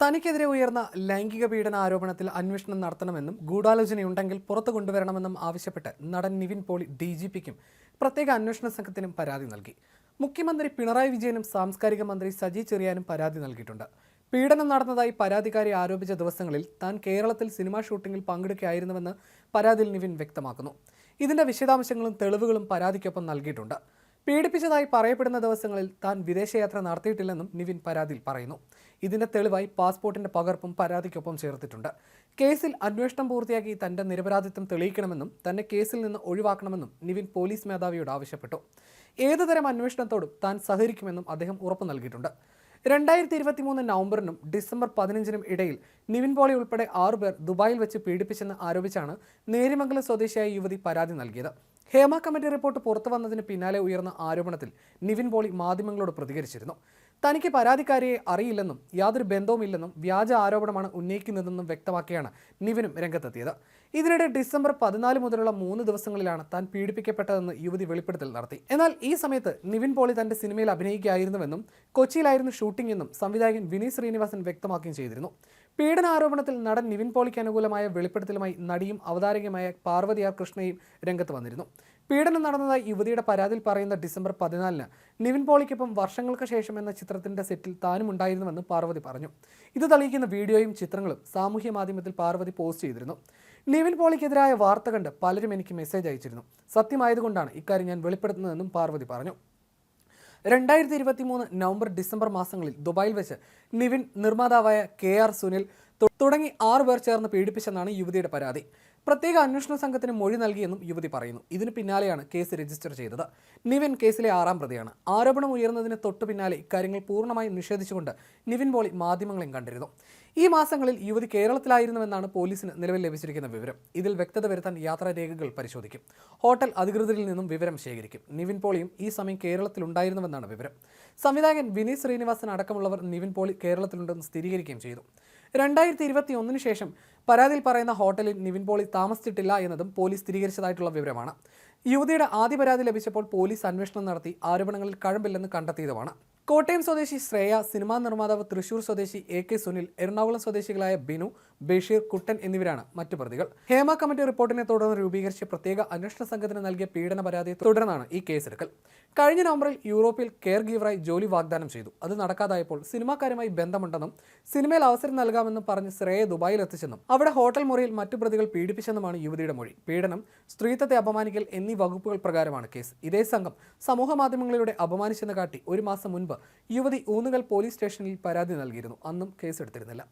തനിക്കെതിരെ ഉയർന്ന ലൈംഗിക പീഡന ആരോപണത്തിൽ അന്വേഷണം നടത്തണമെന്നും ഗൂഢാലോചനയുണ്ടെങ്കിൽ പുറത്തു കൊണ്ടുവരണമെന്നും ആവശ്യപ്പെട്ട് നടൻ നിവിൻ പോളി ഡി ജി പിക്കും പ്രത്യേക അന്വേഷണ സംഘത്തിനും പരാതി നൽകി. മുഖ്യമന്ത്രി പിണറായി വിജയനും സാംസ്കാരിക മന്ത്രി സജി ചെറിയാനും പരാതി നൽകിയിട്ടുണ്ട്. പീഡനം നടന്നതായി പരാതിക്കാരെ ആരോപിച്ച ദിവസങ്ങളിൽ താൻ കേരളത്തിൽ സിനിമാ ഷൂട്ടിങ്ങിൽ പങ്കെടുക്കുകയായിരുന്നുവെന്ന് പരാതിയിൽ നിവിൻ വ്യക്തമാക്കുന്നു. ഇതിന്റെ വിശദാംശങ്ങളും തെളിവുകളും പരാതിക്കൊപ്പം നൽകിയിട്ടുണ്ട്. പീഡിപ്പിച്ചതായി പറയപ്പെടുന്ന ദിവസങ്ങളിൽ താൻ വിദേശയാത്ര നടത്തിയിട്ടില്ലെന്നും നിവിൻ പരാതിയിൽ പറയുന്നു. ഇതിന്റെ തെളിവായി പാസ്പോർട്ടിന്റെ പകർപ്പും പരാതിക്കൊപ്പം ചേർത്തിട്ടുണ്ട്. കേസിൽ അന്വേഷണം പൂർത്തിയാക്കി തന്റെ നിരപരാധിത്വം തെളിയിക്കണമെന്നും തന്നെ കേസിൽ നിന്ന് ഒഴിവാക്കണമെന്നും നിവിൻ പോലീസ് മേധാവിയോട് ആവശ്യപ്പെട്ടു. ഏതുതരം അന്വേഷണത്തോടും താൻ സഹകരിക്കുമെന്നും അദ്ദേഹം ഉറപ്പു നൽകിയിട്ടുണ്ട്. രണ്ടായിരത്തി ഇരുപത്തി മൂന്ന് നവംബറിനും ഡിസംബർ പതിനഞ്ചിനും ഇടയിൽ നിവിൻ പോളി ഉൾപ്പെടെ ആറുപേർ ദുബായിൽ വെച്ച് പീഡിപ്പിച്ചെന്ന് ആരോപിച്ചാണ് നേരിമംഗലം സ്വദേശിയായ യുവതി പരാതി നൽകിയത്. ഹേമ കമ്മിറ്റി റിപ്പോർട്ട് പുറത്തു വന്നതിന് പിന്നാലെ ഉയർന്ന ആരോപണത്തിൽ നിവിൻ പോളി മാധ്യമങ്ങളോട് പ്രതികരിച്ചിരുന്നു. തനിക്ക് പരാതിക്കാരിയെ അറിയില്ലെന്നും യാതൊരു ബന്ധവുമില്ലെന്നും വ്യാജ ആരോപണമാണ് ഉന്നയിക്കുന്നതെന്നും വ്യക്തമാക്കിയാണ് നിവിനും രംഗത്തെത്തിയത്. ഇതിനിടെ ഡിസംബർ പതിനാല് മുതലുള്ള മൂന്ന് ദിവസങ്ങളിലാണ് താൻ പീഡിപ്പിക്കപ്പെട്ടതെന്ന് യുവതി വെളിപ്പെടുത്തൽ നടത്തി. എന്നാൽ ഈ സമയത്ത് നിവിൻ പോളി തന്റെ സിനിമയിൽ അഭിനയിക്കുകയായിരുന്നുവെന്നും കൊച്ചിയിലായിരുന്നു ഷൂട്ടിംഗ് എന്നും സംവിധായകൻ വിനീത് ശ്രീനിവാസൻ വ്യക്തമാക്കുകയും ചെയ്തിരുന്നു. പീഡന ആരോപണത്തിൽ നടൻ നിവിൻ പോളിക്ക് അനുകൂലമായ വെളിപ്പെടുത്തലുമായി നടിയും അവതാരകയുമായ പാർവതി ആർ കൃഷ്ണയും രംഗത്ത് വന്നിരുന്നു. പീഡനം നടന്നതായി യുവതിയുടെ പരാതിയിൽ പറയുന്ന ഡിസംബർ പതിനാലിന് നിവിൻ പോളിക്കൊപ്പം വർഷങ്ങൾക്ക് ശേഷം എന്ന ചിത്രത്തിന്റെ സെറ്റിൽ താനും ഉണ്ടായിരുന്നുവെന്ന് പാർവതി പറഞ്ഞു. ഇത് തെളിയിക്കുന്ന വീഡിയോയും ചിത്രങ്ങളും സാമൂഹ്യ മാധ്യമത്തിൽ പാർവതി പോസ്റ്റ് ചെയ്തിരുന്നു. നിവിൻ പോളിക്കെതിരായ വാർത്ത കണ്ട് പലരും എനിക്ക് മെസ്സേജ് അയച്ചിരുന്നു. സത്യമായതുകൊണ്ടാണ് ഇക്കാര്യം ഞാൻ വെളിപ്പെടുത്തുന്നതെന്നും പാർവതി പറഞ്ഞു. രണ്ടായിരത്തി ഇരുപത്തി മൂന്ന് നവംബർ ഡിസംബർ മാസങ്ങളിൽ ദുബായിൽ വെച്ച് നിവിൻ നിർമ്മാതാവായ കെ ആർ സുനിൽ തുടങ്ങി ആറു പേർ ചേർന്ന് പീഡിപ്പിച്ചെന്നാണ് യുവതിയുടെ പരാതി. പ്രത്യേക അന്വേഷണ സംഘത്തിന് മൊഴി നൽകിയെന്നും യുവതി പറയുന്നു. ഇതിന് പിന്നാലെയാണ് കേസ് രജിസ്റ്റർ ചെയ്തത്. നിവിൻ കേസിലെ ആറാം പ്രതിയാണ്. ആരോപണം ഉയർന്നതിന് തൊട്ടു പിന്നാലെ ഇക്കാര്യങ്ങൾ പൂർണമായും നിഷേധിച്ചുകൊണ്ട് നിവിൻ പോളി മാധ്യമങ്ങളെയും കണ്ടിരുന്നു. ഈ മാസങ്ങളിൽ യുവതി കേരളത്തിലായിരുന്നുവെന്നാണ് പോലീസിന് നിലവിൽ ലഭിച്ചിരിക്കുന്ന വിവരം. ഇതിൽ വ്യക്തത വരുത്താൻ യാത്രാരേഖകൾ പരിശോധിക്കും. ഹോട്ടൽ അധികൃതരിൽ നിന്നും വിവരം ശേഖരിക്കും. നിവിൻ പോളിയും ഈ സമയം കേരളത്തിലുണ്ടായിരുന്നുവെന്നാണ് വിവരം. സംവിധായകൻ വിനീത് ശ്രീനിവാസൻ അടക്കമുള്ളവർ നിവിൻ പോളി കേരളത്തിലുണ്ടെന്ന് സ്ഥിരീകരിക്കുകയും ചെയ്തു. രണ്ടായിരത്തി ഇരുപത്തി ഒന്നിന് ശേഷം പരാതിയിൽ പറയുന്ന ഹോട്ടലിൽ നിവിൻ പോളി താമസിച്ചിട്ടില്ല എന്നതും പോലീസ് സ്ഥിരീകരിച്ചതായിട്ടുള്ള വിവരമാണ്. യുവതിയുടെ ആദ്യ പരാതി ലഭിച്ചപ്പോൾ പോലീസ് അന്വേഷണം നടത്തി ആരോപണങ്ങളിൽ കഴമ്പില്ലെന്ന് കണ്ടെത്തിയതുമാണ്. കോട്ടയം സ്വദേശി ശ്രേയ സിനിമാ നിർമ്മാതാവ് തൃശൂർ സ്വദേശി എ കെ സുനിൽ എറണാകുളം സ്വദേശികളായ ബിനു ബഷീർ കുട്ടൻ എന്നിവരാണ് മറ്റു പ്രതികൾ. ഹേമ കമ്മിറ്റി റിപ്പോർട്ടിനെ തുടർന്ന് രൂപീകരിച്ച പ്രത്യേക അന്വേഷണ സംഘത്തിന് നൽകിയ പീഡന പരാതിയെ തുടർന്നാണ് ഈ കേസെടുക്കൽ. കഴിഞ്ഞ നവംബറിൽ യൂറോപ്പിൽ കെയർ ഗീവറായി ജോലി വാഗ്ദാനം ചെയ്തു. അത് നടക്കാതായപ്പോൾ സിനിമാക്കാരുമായി ബന്ധമുണ്ടെന്നും സിനിമയിൽ അവസരം നൽകാമെന്നും പറഞ്ഞ് ശ്രേയ ദുബായിൽ എത്തിച്ചെന്നും അവിടെ ഹോട്ടൽ മുറിയിൽ മറ്റു പ്രതികൾ പീഡിപ്പിച്ചെന്നുമാണ് യുവതിയുടെ മൊഴി. പീഡനം സ്ത്രീത്വത്തെ അപമാനിക്കൽ എന്നീ വകുപ്പുകൾ പ്രകാരമാണ് കേസ്. ഇതേ സംഘം സമൂഹ മാധ്യമങ്ങളിലൂടെ അപമാനിച്ചെന്ന് കാട്ടി ഒരു മാസം മുൻപ് യുവതി ഊന്നുകൽ പോലീസ് സ്റ്റേഷനിൽ പരാതി നൽകിയിരുന്നു. അന്നും കേസെടുത്തിരുന്നില്ല.